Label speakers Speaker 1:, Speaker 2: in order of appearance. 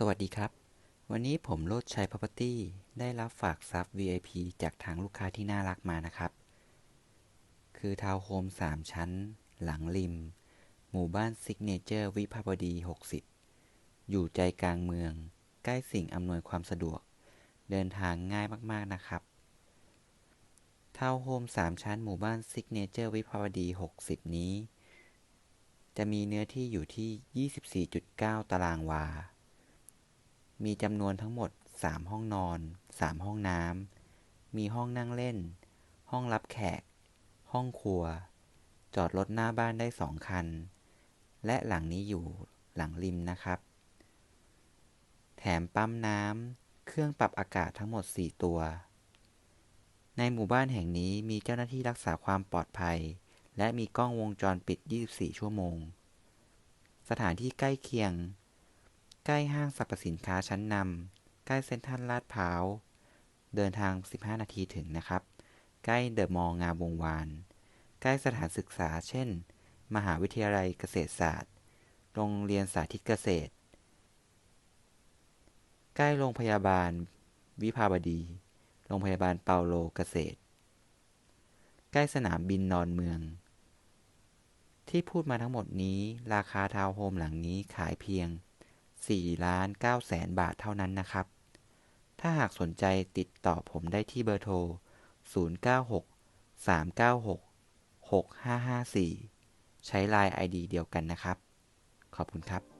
Speaker 1: สวัสดีครับ วันนี้ผมโลดชัย Property ได้รับฝากทรัพย์ VIP จากทางลูกค้าที่น่ารักมานะครับ คือทาวน์โฮม 3 ชั้น หลังริม หมู่บ้านซิกเนเจอร์วิภาวดี 60 อยู่ใจกลางเมือง ใกล้สิ่งอำนวยความสะดวก เดินทางง่ายมากๆนะครับ ทาวน์โฮม 3 ชั้น หมู่บ้านซิกเนเจอร์วิภาวดี 60 นี้ จะมีเนื้อที่อยู่ที่ 24.9 ตารางวา มีจำนวนทั้งหมด 3 ห้องนอน 3 ห้องน้ำ มีห้องนั่งเล่น ห้องรับแขก ห้องครัว จอดรถหน้าบ้านได้2คัน และหลังนี้อยู่หลังริมนะครับ แถมปั๊มน้ำ เครื่องปรับอากาศทั้งหมด 4 ตัว ในหมู่บ้านแห่งนี้มีเจ้าหน้าที่รักษาความปลอดภัย และมีกล้องวงจรปิด 24 ชั่วโมง สถานที่ใกล้เคียง ใกล้ห้างสรรพสินค้าชั้นนำ ใกล้เซ็นทรัลลาดพร้าว เดินทาง 15 นาทีถึงนะครับ ใกล้เดอะมอลล์งามวงวาน ใกล้สถานศึกษา เช่น มหาวิทยาลัยเกษตรศาสตร์ โรงเรียนสาธิตเกษตร ใกล้โรงพยาบาล วิภาวดี โรงพยาบาลเปาโลเกษตร ใกล้สนามบินนอนเมือง ที่พูดมาทั้งหมดนี้ ราคาทาวน์โฮมหลังนี้ขายเพียง 4ล้าน9แสนบาทเท่านั้นนะครับ ถ้าหากสนใจติดต่อผมได้ที่เบอร์โทร 096 396 6554 ใช้ไลน์ ID เดียวกันนะครับ ขอบคุณครับ